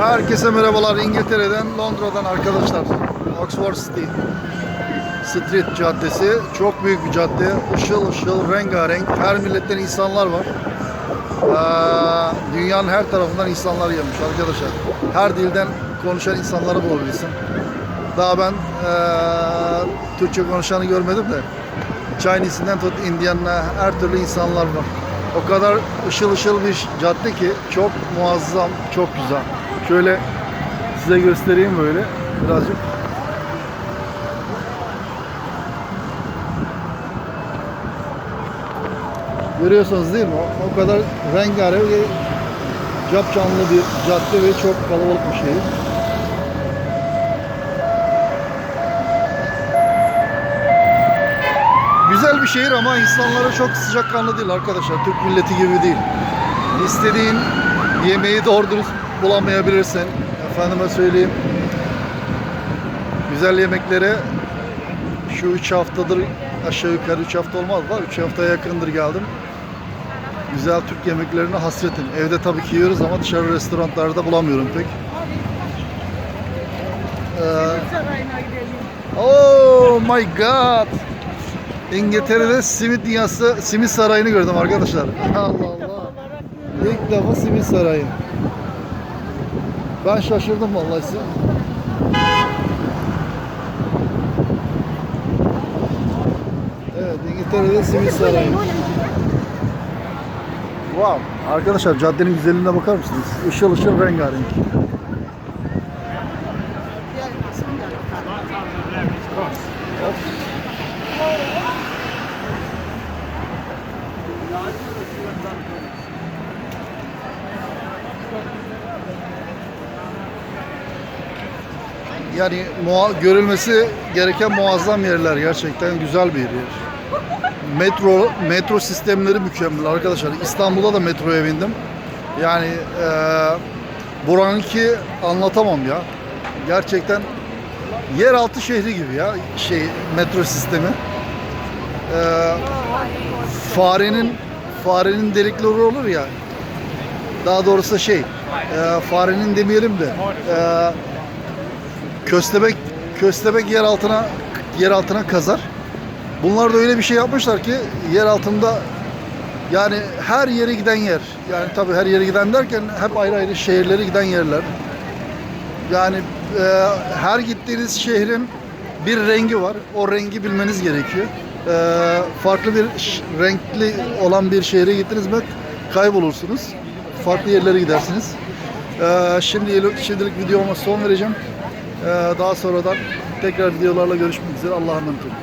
Herkese merhabalar İngiltere'den, Londra'dan arkadaşlar. Oxford City Street Caddesi. Çok büyük bir cadde. Işıl ışıl, rengarenk. Her milletten insanlar var. Ee, dünyanın her tarafından insanlar gelmiş arkadaşlar. Her dilden konuşan insanları bulabilirsin. Daha ben ee, Türkçe konuşanı görmedim de. Chinese'inden tut Indian'ına her türlü insanlar var. O kadar ışıl ışıl bir cadde ki çok muazzam, çok güzel. Şöyle size göstereyim böyle birazcık. Görüyorsunuz değil mi? O, kadar rengarenk ve canlı bir cadde ve çok kalabalık bir şehir. Güzel bir şehir ama insanları çok sıcakkanlı değil arkadaşlar. Türk milleti gibi değil. İstediğin yemeği doğru dürüst bulamayabilirsin. Efendime söyleyeyim. Güzel yemeklere şu 3 haftadır aşağı yukarı 3 hafta olmaz da 3 haftaya yakındır geldim. Güzel Türk yemeklerine hasretim. Evde tabii ki yiyoruz ama dışarı restoranlarda bulamıyorum pek. Ee, oh my god! İngiltere'de simit dünyası, simit sarayını gördüm arkadaşlar. Allah Allah. İlk defa simit sarayı. Ben şaşırdım vallahi size. Evet İngiltere'de simit sarayı. Wow. Arkadaşlar caddenin güzelliğine bakar mısınız? Işıl ışıl rengarenk. Hop. Yani görülmesi gereken muazzam yerler gerçekten güzel bir yer. Metro metro sistemleri mükemmel arkadaşlar. İstanbul'da da metroya bindim. Yani e, buranınki anlatamam ya. Gerçekten yeraltı şehri gibi ya şey metro sistemi. E, farenin farenin delikleri olur ya. Daha doğrusu şey e, farenin demeyelim de e, köstebek köstebek yer altına yer altına kazar. Bunlar da öyle bir şey yapmışlar ki yer altında yani her yere giden yer. Yani tabii her yere giden derken hep ayrı ayrı şehirlere giden yerler. Yani e, her gittiğiniz şehrin bir rengi var. O rengi bilmeniz gerekiyor. E, farklı bir renkli olan bir şehre gittiniz mi kaybolursunuz. Farklı yerlere gidersiniz. E, şimdi şimdilik videoma son vereceğim. E, daha sonradan tekrar videolarla görüşmek üzere. Allah'a emanet olun.